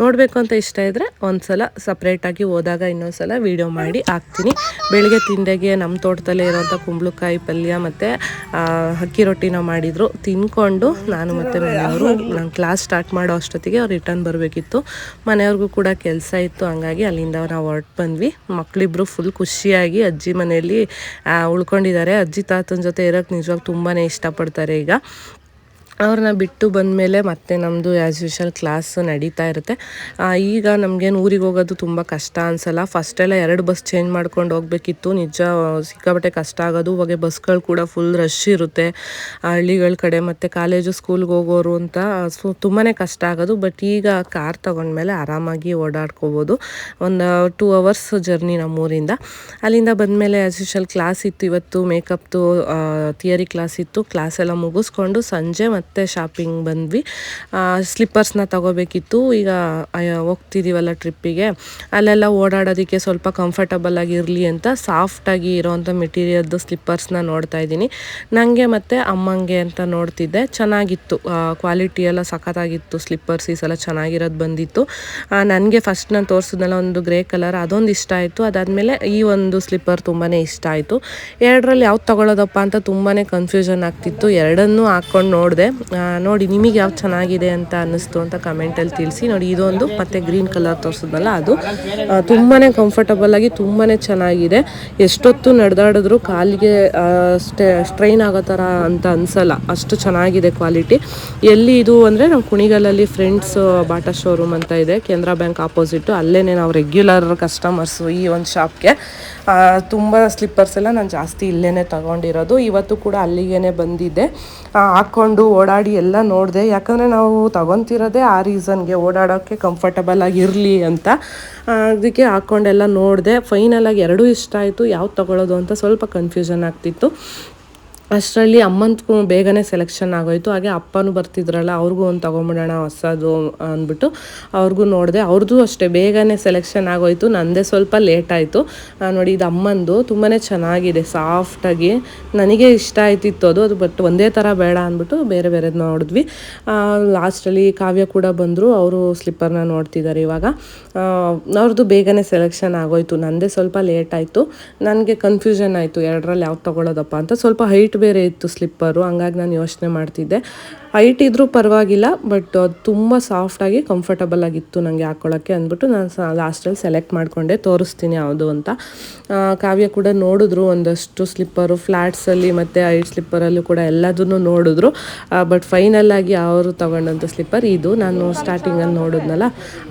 ನೋಡಬೇಕು ಅಂತ ಇಷ್ಟ ಇದ್ದರೆ ಒಂದು ಸಲ ಸಪ್ರೇಟಾಗಿ ಹೋದಾಗ ಇನ್ನೊಂದು ಸಲ ವೀಡಿಯೋ ಮಾಡಿ ಹಾಕ್ತೀನಿ. ಬೆಳಗ್ಗೆ ತಿಂಡಿಗೆ ನಮ್ಮ ತೋಟದಲ್ಲೇ ಇರೋವಂಥ ಕುಂಬಳಕಾಯಿ ಪಲ್ಯ ಮತ್ತು ಅಕ್ಕಿ ರೊಟ್ಟಿನ ಮಾಡಿದರು. ತಿನ್ಕೊಂಡು ನಾನು ಮತ್ತು ಮನೆಯವರು, ನಾನು ಕ್ಲಾಸ್ ಸ್ಟಾರ್ಟ್ ಮಾಡೋ ಅಷ್ಟೊತ್ತಿಗೆ ಅವ್ರು ರಿಟರ್ನ್ ಬರಬೇಕಿತ್ತು. ಮನೆಯವ್ರಿಗೂ ಕೂಡ ಕೆಲಸ ಇತ್ತು. ಹಂಗಾಗಿ ಅಲ್ಲಿಂದ ನಾವು ಹೊರಟು ಬಂದ್ವಿ. ಮಕ್ಕಳಿಬ್ಬರು ಫುಲ್ ಖುಷಿಯಾಗಿ ಅಜ್ಜಿ ಮನೆಯಲ್ಲಿ ಉಳ್ಕೊಂಡಿದ್ದಾರೆ. ಅಜ್ಜಿ ತಾತನ ಜೊತೆ ಇರೋಕ್ಕೆ ನಿಜವಾಗ ತುಂಬ ತುಂಬಾ ಇಷ್ಟಪಡ್ತಾರೆ ಈಗ. ಅವ್ರನ್ನ ಬಿಟ್ಟು ಬಂದಮೇಲೆ ಮತ್ತೆ ನಮ್ಮದು ಆ್ಯಸ್ ಯೂಶಲ್ ಕ್ಲಾಸ್ ನಡೀತಾ ಇರುತ್ತೆ. ಈಗ ನಮಗೇನು ಊರಿಗೆ ಹೋಗೋದು ತುಂಬ ಕಷ್ಟ ಅನಿಸಲ್ಲ. ಫಸ್ಟೆಲ್ಲ ಎರಡು ಬಸ್ ಚೇಂಜ್ ಮಾಡ್ಕೊಂಡು ಹೋಗ್ಬೇಕಿತ್ತು. ನಿಜ, ಸಿಕ್ಕಾಪಟ್ಟೆ ಕಷ್ಟ ಆಗೋದು. ಹೋಗಿ ಬಸ್ಗಳು ಕೂಡ ಫುಲ್ ರಶ್ ಇರುತ್ತೆ. ಹಳ್ಳಿಗಳ ಕಡೆ ಮತ್ತು ಕಾಲೇಜು ಸ್ಕೂಲ್ಗೆ ಹೋಗೋರು ಅಂತ, ಸೊ ತುಂಬಾ ಕಷ್ಟ ಆಗೋದು. ಬಟ್ ಈಗ ಕಾರ್ ತೊಗೊಂಡ್ಮೇಲೆ ಆರಾಮಾಗಿ ಓಡಾಡ್ಕೋಬೋದು. ಒಂದು ಟೂ ಅವರ್ಸ್ ಜರ್ನಿ ನಮ್ಮೂರಿಂದ. ಅಲ್ಲಿಂದ ಬಂದಮೇಲೆ ಆ್ಯಸ್ ಯೂಶಲ್ ಕ್ಲಾಸ್ ಇತ್ತು. ಇವತ್ತು ಮೇಕಪ್ದು ಥಿಯರಿ ಕ್ಲಾಸ್ ಇತ್ತು. ಕ್ಲಾಸ್ ಎಲ್ಲ ಮುಗಿಸ್ಕೊಂಡು ಸಂಜೆ ಮತ್ತು ಮತ್ತೆ ಶಾಪಿಂಗ್ ಬಂದ್ವಿ. ಸ್ಲಿಪ್ಪರ್ಸ್ನ ತಗೋಬೇಕಿತ್ತು. ಈಗ ಹೋಗ್ತಿದ್ದೀವಲ್ಲ ಟ್ರಿಪ್ಪಿಗೆ ಅಲ್ಲೆಲ್ಲ ಓಡಾಡೋದಕ್ಕೆ ಸ್ವಲ್ಪ ಕಂಫರ್ಟಬಲ್ ಆಗಿರಲಿ ಅಂತ ಸಾಫ್ಟಾಗಿ ಇರೋವಂಥ ಮೆಟೀರಿಯಲ್ದು ಸ್ಲಿಪ್ಪರ್ಸ್ನ ನೋಡ್ತಾ ಇದ್ದೀನಿ. ನನಗೆ ಮತ್ತು ಅಮ್ಮಂಗೆ ಅಂತ ನೋಡ್ತಿದ್ದೆ. ಚೆನ್ನಾಗಿತ್ತು. ಕ್ವಾಲಿಟಿ ಎಲ್ಲ ಸಖತ್ತಾಗಿತ್ತು ಸ್ಲಿಪ್ಪರ್ಸ್ ಈ ಸಲ ಚೆನ್ನಾಗಿರೋದು ಬಂದಿತ್ತು. ನನಗೆ ಫಸ್ಟ್ ನಾನು ತೋರಿಸಿದ್ನಲ್ಲ ಒಂದು ಗ್ರೇ ಕಲರ್ ಅದೊಂದು ಇಷ್ಟ ಆಯಿತು. ಅದಾದಮೇಲೆ ಈ ಒಂದು ಸ್ಲಿಪ್ಪರ್ ತುಂಬಾ ಇಷ್ಟ ಆಯಿತು. ಎರಡರಲ್ಲಿ ಯಾವ್ದು ತಗೊಳ್ಳೋದಪ್ಪ ಅಂತ ತುಂಬಾ ಕನ್ಫ್ಯೂಷನ್ ಆಗ್ತಿತ್ತು. ಎರಡನ್ನೂ ಹಾಕ್ಕೊಂಡು ನೋಡಿದೆ. ನೋಡಿ, ನಿಮಗೆ ಯಾವ್ದು ಚೆನ್ನಾಗಿದೆ ಅಂತ ಅನ್ನಿಸ್ತು ಅಂತ ಕಮೆಂಟಲ್ಲಿ ತಿಳಿಸಿ. ನೋಡಿ, ಇದೊಂದು ಮತ್ತು ಗ್ರೀನ್ ಕಲರ್ ತೋರಿಸಿದ್ನಲ್ಲ ಅದು. ತುಂಬಾ ಕಂಫರ್ಟಬಲ್ ಆಗಿ ತುಂಬಾ ಚೆನ್ನಾಗಿದೆ. ಎಷ್ಟೊತ್ತು ನಡೆದಾಡಿದ್ರು ಕಾಲಿಗೆ ಸ್ಟೆ ಸ್ಟ್ರೈನ್ ಆಗೋ ಥರ ಅಂತ ಅನಿಸಲ್ಲ. ಅಷ್ಟು ಚೆನ್ನಾಗಿದೆ ಕ್ವಾಲಿಟಿ ಎಲ್ಲಿ ಇದು ಅಂದರೆ ನಮ್ಮ ಕುಣಿಗಲಲ್ಲಿ ಫ್ರೆಂಡ್ಸ್ ಬಾಟಾ ಶೋರೂಮ್ ಅಂತ ಇದೆ. ಕೇಂದ್ರ ಬ್ಯಾಂಕ್ ಆಪೋಸಿಟ್ಟು ಅಲ್ಲೇ ನಾವು ರೆಗ್ಯುಲರ್ ಕಸ್ಟಮರ್ಸು ಈ ಒಂದು ಶಾಪ್ಗೆ ತುಂಬ ಸ್ಲಿಪ್ಪರ್ಸ್ ಎಲ್ಲ ನಾನು ಜಾಸ್ತಿ ಇಲ್ಲೇ ತಗೊಂಡಿರೋದು. ಇವತ್ತು ಕೂಡ ಅಲ್ಲಿಗೇ ಬಂದಿದ್ದೆ. ಹಾಕ್ಕೊಂಡು ಓಡಾಡಿ ಎಲ್ಲ ನೋಡಿದೆ. ಯಾಕಂದರೆ ನಾವು ತಗೊತಿರೋದೇ ಆ ರೀಸನ್ಗೆ ಓಡಾಡೋಕ್ಕೆ ಕಂಫರ್ಟಬಲ್ ಆಗಿರಲಿ ಅಂತ. ಅದಕ್ಕೆ ಹಾಕ್ಕೊಂಡೆಲ್ಲ ನೋಡಿದೆ. ಫೈನಲಾಗಿ ಎರಡೂ ಇಷ್ಟ ಆಯಿತು. ಯಾವ್ದು ತಗೊಳ್ಳೋದು ಅಂತ ಸ್ವಲ್ಪ ಕನ್ಫ್ಯೂಷನ್ ಆಗ್ತಿತ್ತು. ಅಷ್ಟರಲ್ಲಿ ಅಮ್ಮನ್ಗೂ ಬೇಗನೆ ಸೆಲೆಕ್ಷನ್ ಆಗೋಯ್ತು. ಹಾಗೆ ಅಪ್ಪನೂ ಬರ್ತಿದ್ರಲ್ಲ, ಅವ್ರಿಗೂ ಒಂದು ತೊಗೊಂಬಿಡೋಣ, ಹೊಸದು ಅಂದ್ಬಿಟ್ಟು ಅವ್ರಿಗೂ ನೋಡಿದೆ. ಅವ್ರದ್ದು ಅಷ್ಟೇ, ಬೇಗನೆ ಸೆಲೆಕ್ಷನ್ ಆಗೋಯ್ತು. ನನ್ನದೇ ಸ್ವಲ್ಪ ಲೇಟ್ ಆಯಿತು. ನೋಡಿ ಇದು ಅಮ್ಮಂದು ತುಂಬಾ ಚೆನ್ನಾಗಿದೆ ಸಾಫ್ಟಾಗಿ ನನಗೆ ಇಷ್ಟ ಆಯ್ತಿತ್ತು ಅದು ಅದು ಬಟ್ ಒಂದೇ ಥರ ಬೇಡ ಅಂದ್ಬಿಟ್ಟು ಬೇರೆ ಬೇರೆದು ನೋಡಿದ್ವಿ. ಲಾಸ್ಟಲ್ಲಿ ಕಾವ್ಯ ಕೂಡ ಬಂದರು, ಅವರು ಸ್ಲಿಪ್ಪರ್ನ ನೋಡ್ತಿದ್ದಾರೆ ಇವಾಗ. ಅವ್ರದ್ದು ಬೇಗನೆ ಸೆಲೆಕ್ಷನ್ ಆಗೋಯ್ತು. ನನ್ನದೇ ಸ್ವಲ್ಪ ಲೇಟ್ ಆಯಿತು. ನನಗೆ ಕನ್ಫ್ಯೂಷನ್ ಆಯಿತು, ಎರಡರಲ್ಲಿ ಯಾವ್ದು ತೊಗೊಳೋದಪ್ಪ ಅಂತ. ಸ್ವಲ್ಪ ಹೈಟ್ ಬೇರೆ ಇತ್ತು ಸ್ಲಿಪ್ಪರು ಹಂಗಾಗಿ ನಾನು ಯೋಚನೆ ಮಾಡ್ತಿದ್ದೆ. ಹೈಟ್ ಇದ್ರೂ ಪರವಾಗಿಲ್ಲ, ಬಟ್ ಅದು ತುಂಬ ಸಾಫ್ಟಾಗಿ ಕಂಫರ್ಟಬಲ್ ಆಗಿತ್ತು ನನಗೆ ಹಾಕ್ಕೊಳ್ಳೋಕ್ಕೆ ಅಂದ್ಬಿಟ್ಟು ನಾನು ಲಾಸ್ಟಲ್ಲಿ ಸೆಲೆಕ್ಟ್ ಮಾಡಿಕೊಂಡೆ, ತೋರಿಸ್ತೀನಿ ಯಾವುದು ಅಂತ. ಕಾವ್ಯ ಕೂಡ ನೋಡಿದ್ರು ಒಂದಷ್ಟು ಸ್ಲಿಪ್ಪರು ಫ್ಲ್ಯಾಟ್ಸಲ್ಲಿ ಮತ್ತು ಹೈಟ್ ಸ್ಲಿಪ್ಪರಲ್ಲೂ ಕೂಡ ಎಲ್ಲದನ್ನು ನೋಡಿದ್ರು. ಬಟ್ ಫೈನಲ್ ಆಗಿ ಅವರು ತಗೊಂಡಂಥ ಸ್ಲಿಪ್ಪರ್ ಇದು. ನಾನು ಸ್ಟಾರ್ಟಿಂಗಲ್ಲಿ ನೋಡಿದ್ನಲ್ಲ,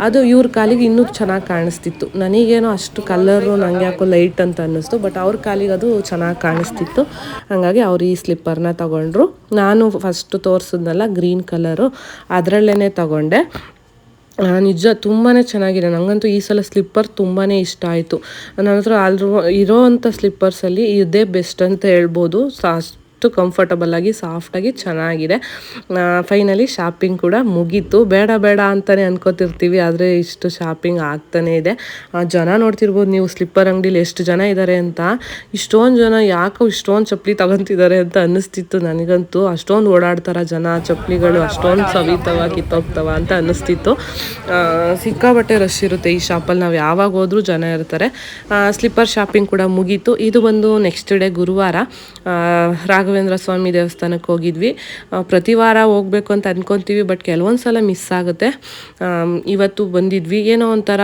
ಅದು ಇವ್ರ ಕಾಲಿಗೆ ಇನ್ನೂ ಚೆನ್ನಾಗಿ ಕಾಣಿಸ್ತಿತ್ತು. ನನಗೇನೋ ಅಷ್ಟು ಕಲರು ನನಗೆ ಯಾಕೋ ಲೈಟ್ ಅಂತ ಅನ್ನಿಸ್ತು ಬಟ್ ಅವ್ರ ಕಾಲಿಗೆ ಅದು ಚೆನ್ನಾಗಿ ಕಾಣಿಸ್ತಿತ್ತು. ಹಾಗಾಗಿ ಅವ್ರು ಈ ಸ್ಲಿಪ್ಪರ್ನ ತಗೊಂಡ್ರು. ನಾನು ಫಸ್ಟು ತೋರಿಸಿದ್ನಲ್ಲ ಗ್ರೀನ್ ಕಲರು ಅದರಲ್ಲೇ ತಗೊಂಡೆ. ನಿಜ ತುಂಬಾ ಚೆನ್ನಾಗಿದೆ. ನನಗಂತೂ ಈ ಸಲ ಸ್ಲಿಪ್ಪರ್ ತುಂಬಾ ಇಷ್ಟ ಆಯಿತು. ನನ್ನ ಹತ್ರ ಅಲ್ರೂ ಇರೋ ಅಂಥ ಸ್ಲಿಪ್ಪರ್ಸಲ್ಲಿ ಇದೇ ಬೆಸ್ಟ್ ಅಂತ ಹೇಳ್ಬೋದು. ಸಾ ಅಷ್ಟು ಕಂಫರ್ಟಬಲ್ ಆಗಿ ಸಾಫ್ಟಾಗಿ ಚೆನ್ನಾಗಿದೆ. ಫೈನಲಿ ಶಾಪಿಂಗ್ ಕೂಡ ಮುಗೀತು. ಬೇಡ ಬೇಡ ಅಂತಲೇ ಅನ್ಕೋತಿರ್ತೀವಿ, ಆದರೆ ಇಷ್ಟು ಶಾಪಿಂಗ್ ಆಗ್ತಾನೇ ಇದೆ. ಜನ ನೋಡ್ತಿರ್ಬೋದು ನೀವು ಸ್ಲಿಪ್ಪರ್ ಅಂಗಡಿಲಿ ಎಷ್ಟು ಜನ ಇದ್ದಾರೆ ಅಂತ. ಇಷ್ಟೊಂದು ಜನ ಯಾಕೋ ಇಷ್ಟೊಂದು ಚಪ್ಪಲಿ ತಗೊಂತಿದ್ದಾರೆ ಅಂತ ಅನ್ನಿಸ್ತಿತ್ತು ನನಗಂತೂ. ಅಷ್ಟೊಂದು ಓಡಾಡ್ತಾರ ಜನ, ಚಪ್ಪಲಿಗಳು ಅಷ್ಟೊಂದು ಸವಿತವ, ಕಿತ್ತೋಗ್ತವ ಅಂತ ಅನ್ನಿಸ್ತಿತ್ತು. ಸಿಕ್ಕಾಬಟ್ಟೆ ರಶ್ ಇರುತ್ತೆ ಈ ಶಾಪಲ್ಲಿ ನಾವು ಯಾವಾಗ ಹೋದ್ರೂ ಜನ ಇರ್ತಾರೆ. ಸ್ಲಿಪ್ಪರ್ ಶಾಪಿಂಗ್ ಕೂಡ ಮುಗೀತು. ಇದು ಬಂದು ನೆಕ್ಸ್ಟ್ ಡೇ ಗುರುವಾರ. ರಾಘವೇಂದ್ರ ಸ್ವಾಮಿ ದೇವಸ್ಥಾನಕ್ಕೆ ಹೋಗಿದ್ವಿ. ಪ್ರತಿ ವಾರ ಹೋಗ್ಬೇಕು ಅಂತ ಅಂದ್ಕೊತೀವಿ ಬಟ್ ಕೆಲವೊಂದು ಸಲ ಮಿಸ್ ಆಗುತ್ತೆ. ಇವತ್ತು ಬಂದಿದ್ವಿ. ಏನೋ ಒಂಥರ